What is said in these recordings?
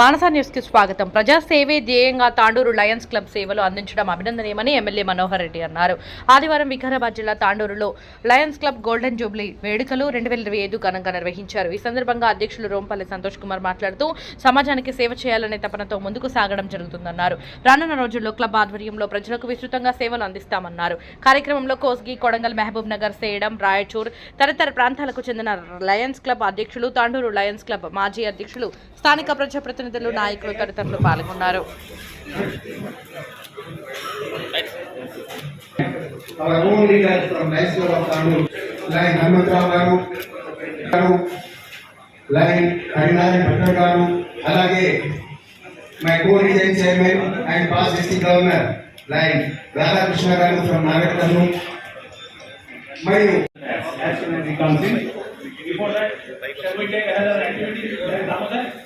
మానస న్యూస్కి స్వాగతం. ప్రజాసేవే ధ్యేయంగా తాండూరు లయన్స్ క్లబ్ సేవలు అందించడం అభినందనీయమని ఎమ్మెల్యే మనోహర్ రెడ్డి అన్నారు. ఆదివారం వికారాబాద్ జిల్లా తాండూరులో లయన్స్ క్లబ్ గోల్డెన్ జూబ్లీ వేడుకలు రెండు వేల ఇరవై ఐదు ఘనంగా నిర్వహించారు. ఈ సందర్భంగా అధ్యక్షులు రోంపల్లి సంతోష్ కుమార్ మాట్లాడుతూ సమాజానికి సేవ చేయాలనే తపనతో ముందుకు సాగడం జరుగుతుందన్నారు. రానున్న రోజుల్లో క్లబ్ ఆధ్వర్యంలో ప్రజలకు విస్తృతంగా సేవలు అందిస్తామన్నారు. కార్యక్రమంలో కోస్గి కొడంగల్ మహబూబ్ నగర్ సేయడం రాయచూర్ తదితర ప్రాంతాలకు చెందిన లయన్స్ క్లబ్ అధ్యక్షులు తాండూరు లయన్స్ క్లబ్ మాజీ అధ్యక్షులు స్థానిక ప్రజాప్రతినిధులు నాయకులు తదితరులు పాల్గొన్నారు గారు గారు అలాగే మై కో region chairman and past district governor lion Radhakrishna గారు ఫ్రమ్ మరియు Before that, shall we take another activity? Damodar?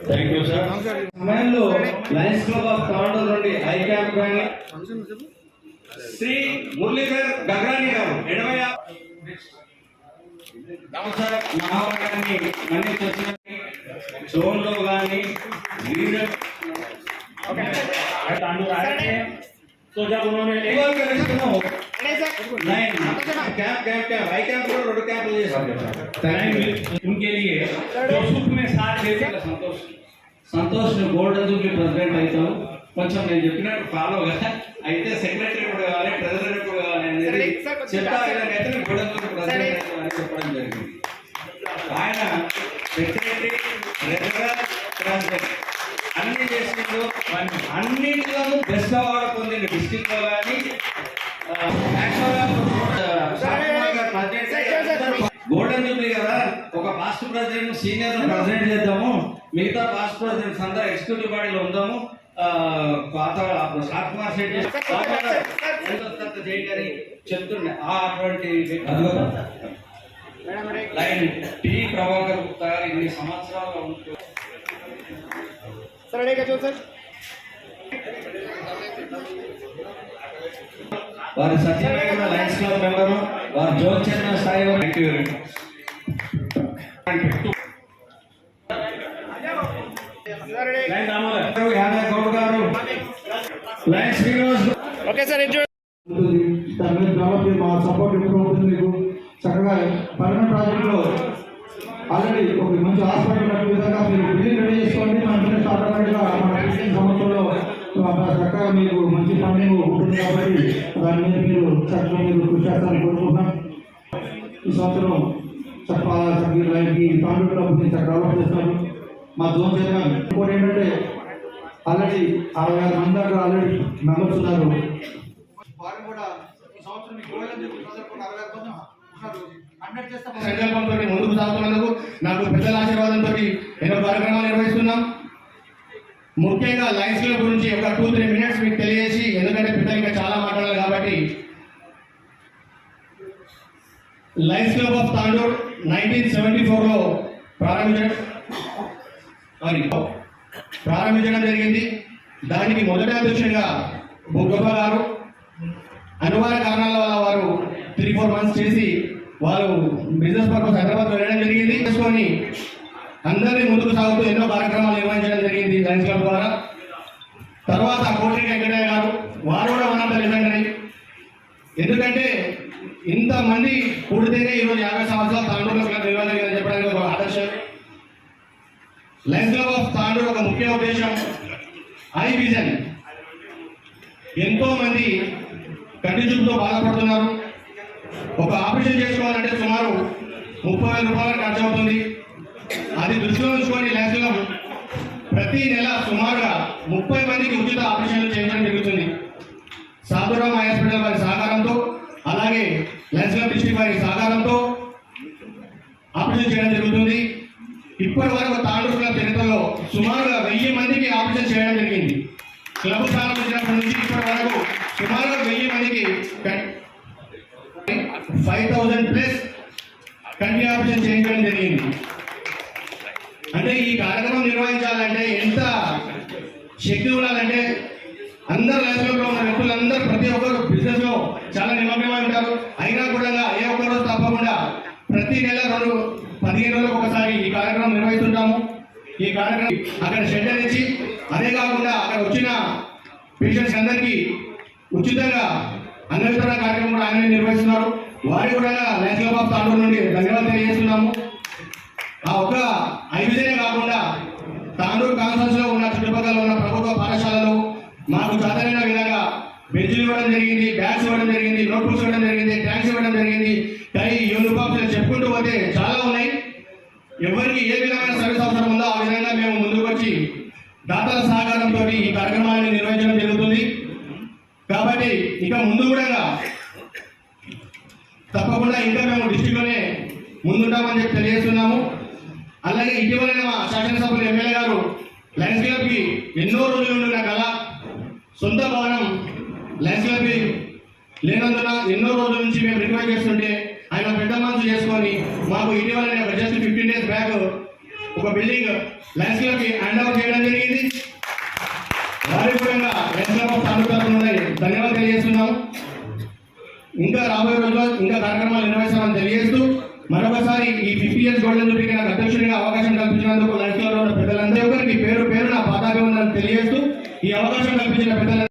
projects ready for coming up. Thank you, sir. సమయంలో లయన్స్ క్లబ్ ఆఫ్ తాండూరు నుండి ఐ క్యాంప్ కానీ శ్రీ మురళీధర్ గగరాని గారు ఎనభై మహాభారతాన్ని మన్నించి జోన్లో కానీ లీడర్ तांडूर आए थे तो जब उन्होंने एक line camp camp camp eye camp కూడా రెండు క్యాంపులు చేశారు टाइम उनके लिए जो सुख में साथ देते Santosh Santosh golden jubilee president అవుతావు కొంచెం నేను చెప్పినట్టు ఫాలో కదా అయితే సెక్రటరీ కూడా కావాలి ట్రెజరీ కూడా కావాలి అనేది చెప్తా అయితే గోల్డెన్ జూబ్లీ ప్రెసిడెంట్ అవుతావు అని చెప్పడం జరిగింది ఆయన సెక్రటరీ ట్రెజరర్ ప్రెసిడెంట్ అన్ని చేసిండు అన్నింటిలోనూ బెస్ట్ అవార్డు పొందిండు డిస్ట్రిక్ట్ లో కానీ గోల్డెన్ జూబ్లీ కదా ఒక పాస్ట్ ప్రెసిడెంట్ సీనియర్ ప్రెసిడెంట్ చేద్దాము. మిగతా పాస్ట్ ప్రెసిడెంట్స్ అందరూ ఎగ్జిక్యూటివ్ బాడీలో ఉందాము. పాత శెట్టి ఎంతో చేయగని చెప్తుండే ఆ అటువంటి లైన్ టి ప్రభాకర్ గుప్తా ఇన్ని సంవత్సరాలు ఉంటూ సార్ రెడీ చూడు సార్ వారు సత్యమైన లైన్స్ క్లబ్ మెంబరు వారు జోక్ చేసిన స్థాయి యాదవ్ గౌడ్ సపోర్ట్ ఎక్కువ ఉంటుంది. చక్కగా ఆల్రెడీ ఒక మంచి హాస్పిటల్ విధంగా మీరు బిల్డింగ్ రెడీ చేసుకోండి. మన స్టార్ట్ అవ్వడానికి మన సంవత్సరంలో చక్కగా మీకు మంచి ఫండింగ్ ఉంటుంది కాబట్టి దాని మీద మీరు చక్కగా మీరు కృషి చేస్తారని కోరుకుంటున్నాం. ఈ సంవత్సరం చక్కగా చక్కగా లైన్కి తాండూరులో మీరు చక్కగా డెవలప్ చేస్తారు మా జోన్ చైర్మన్ ఇంకోటి ఏంటంటే ఆల్రెడీ అరవై ఆరు మంది దాకా ఆల్రెడీ మెంబర్స్ ఉన్నారు. వారు కూడా ఈ సంవత్సరం మీకు ఇరవై ఎనిమిది అరవై ఆరు మంది సంకల్పంతో ముందుకు సాగుతున్నందుకు నాకు పెద్దల ఆశీర్వాదంతో ఎన్నో కార్యక్రమాలు నిర్వహిస్తున్నాం. ముఖ్యంగా లైన్స్ల గురించి ఒక టూ త్రీ మినిట్స్ మీకు తెలియజేసి ఎందుకంటే పిల్లలు ఇంకా చాలా మాట్లాడాలి కాబట్టి. Lions club of Tandur nineteen seventy ఫోర్లో ప్రారంభించడం సారీ ప్రారంభించడం జరిగింది. దానికి మొదటి అధ్యక్షుడిగా బుగ్గప్ప గారు అనివార్య కారణాల వల్ల వారు త్రీ ఫోర్ మంత్స్ చేసి వారు బిజినెస్ పర్పస్ హైదరాబాద్ వెళ్ళడం జరిగింది. చేసుకొని అందరినీ ముందుకు సాగుతూ ఎన్నో కార్యక్రమాలు నిర్వహించడం జరిగింది లయన్స్ క్లబ్ ద్వారా. తర్వాత కోటి వెంకటయ్య గారు వారు కూడా మన తల్లిదండ్రి ఎందుకంటే ఇంతమంది కూడితేనే ఈరోజు యాభై సంవత్సరాలు తాండూరులో క్లబ్ నిర్వహించగలని చెప్పడానికి ఒక ఆదర్శం. లయన్స్ క్లబ్ ఆఫ్ తాండూరు ఒక ముఖ్య ఉద్దేశం ఐ విజన్. ఎంతో మంది కంటి చూపుతో బాధపడుతున్నారు. ఒక ఆపరేషన్ చేసుకోవాలంటే సుమారు ముప్పై వేల రూపాయలు ఖర్చు అవుతుంది అది దృష్టిలో ఉంచుకొని లయన్స్ ప్రతి నెల సుమారుగా ముప్పై మందికి ఉచిత ఆపరేషన్లు చేయడం జరుగుతుంది. సాధురామ్ హాస్పిటల్ వారి సహకారంతో అలాగే లయన్స్ క్లబ్ డిస్ట్రిక్ట్ వారి సహకారంతో ఆపరేషన్ చేయడం జరుగుతుంది. ఇప్పటి వరకు తాండూరు క్లబ్ చరిత్రలో సుమారుగా జరిగింది. క్లబ్ ప్రారంభించినప్పటి నుంచి ఇప్పటి వరకు సుమారుగా వెయ్యి మందికి ఫైవ్ థౌజండ్ ప్లస్ కంటి ఆపరేషన్ చేయించడం జరిగింది. అంటే ఈ కార్యక్రమం నిర్వహించాలంటే ఎంత శక్తి ఉండాలంటే అందరు లైఫ్లో ఉన్న వ్యక్తులందరూ ప్రతి ఒక్కరు బిజినెస్లో చాలా నిమగ్నమై ఉంటారు. అయినా కూడా ఏ ఒక్క తప్పకుండా ప్రతి నెల రెండు పదిహేను రోజులకు ఒకసారి ఈ కార్యక్రమం నిర్వహిస్తుంటాము. ఈ కార్యక్రమం అక్కడ షెల్టర్ ఇచ్చి అదే కాకుండా అక్కడ వచ్చిన పేషెంట్స్ అందరికీ ఉచితంగా అన్నవితరణ కార్యక్రమం కూడా ఆయన నిర్వహిస్తున్నారు. వారికి కూడా లైఫ్ క్లబ్ ఆఫ్ తాండూరు నుండి ధన్యవాదాలు తెలియజేస్తున్నాము. ఆ ఒక ఐదునే కాకుండా తాండూరు కాన్ఫరెన్స్లో ఉన్న చుట్టుపక్కల ఉన్న ప్రభుత్వ పాఠశాలలు మాకు చదవైన విధంగా బెంచులు ఇవ్వడం జరిగింది బ్యాగ్స్ ఇవ్వడం జరిగింది నోట్బుక్స్ ఇవ్వడం జరిగింది ట్యాంక్స్ ఇవ్వడం జరిగింది. టై యూనిఫామ్స్ చెప్పుకుంటూ పోతే చాలా ఉన్నాయి. ఎవరికి ఏ విధమైన సర్వీస్ అవసరం ఉందో ఆ విధంగా మేము ముందుకు వచ్చి దాతల సహకారంతో ఈ కార్యక్రమాన్ని నిర్వహించడం జరుగుతుంది. కాబట్టి ఇక ముందు కూడా తప్పకుండా ఇంకా మేము డిస్టిక్లోనే ముందుంటామని చెప్పి తెలియజేస్తున్నాము. అలాగే ఇటీవల మా శాసనసభ్యులు ఎమ్మెల్యే గారు లయన్స్ క్లబ్కి ఎన్నో రోజులు ఉండిన కళ? సొంత భవనం లయన్స్ క్లబ్కి లేనందున ఎన్నో రోజుల నుంచి మేము రిక్వెస్ట్ చేస్తుంటే ఆయన పెద్ద మనసు చేసుకొని మాకు ఇటీవల జస్ట్ ఫిఫ్టీన్ డేస్ బ్యాక్ ఒక బిల్డింగ్ లయన్స్ క్లబ్కి హ్యాండ్ ఓవర్ చేయడం జరిగింది. వారికి కూడా లయన్స్ క్లబ్ ఆఫ్ ధన్యవాదాలు తెలియజేస్తున్నాము ఇంకా రాబోయే రోజుల్లో ఇంకా కార్యక్రమాలు నిర్వహిస్తామని తెలియజేస్తూ మరొకసారి ఈ పిపిఎస్ గోల్డెన్ జూబ్లీకి నాకు అధ్యక్షుడిగా అవకాశం కల్పించినందుకు లైఫ్లో ఉన్న పెద్దలందరూ మీ పేరు పేరు నా పాదాభివందనలు తెలియజేస్తూ ఈ అవకాశం కల్పించిన పెద్దలందరూ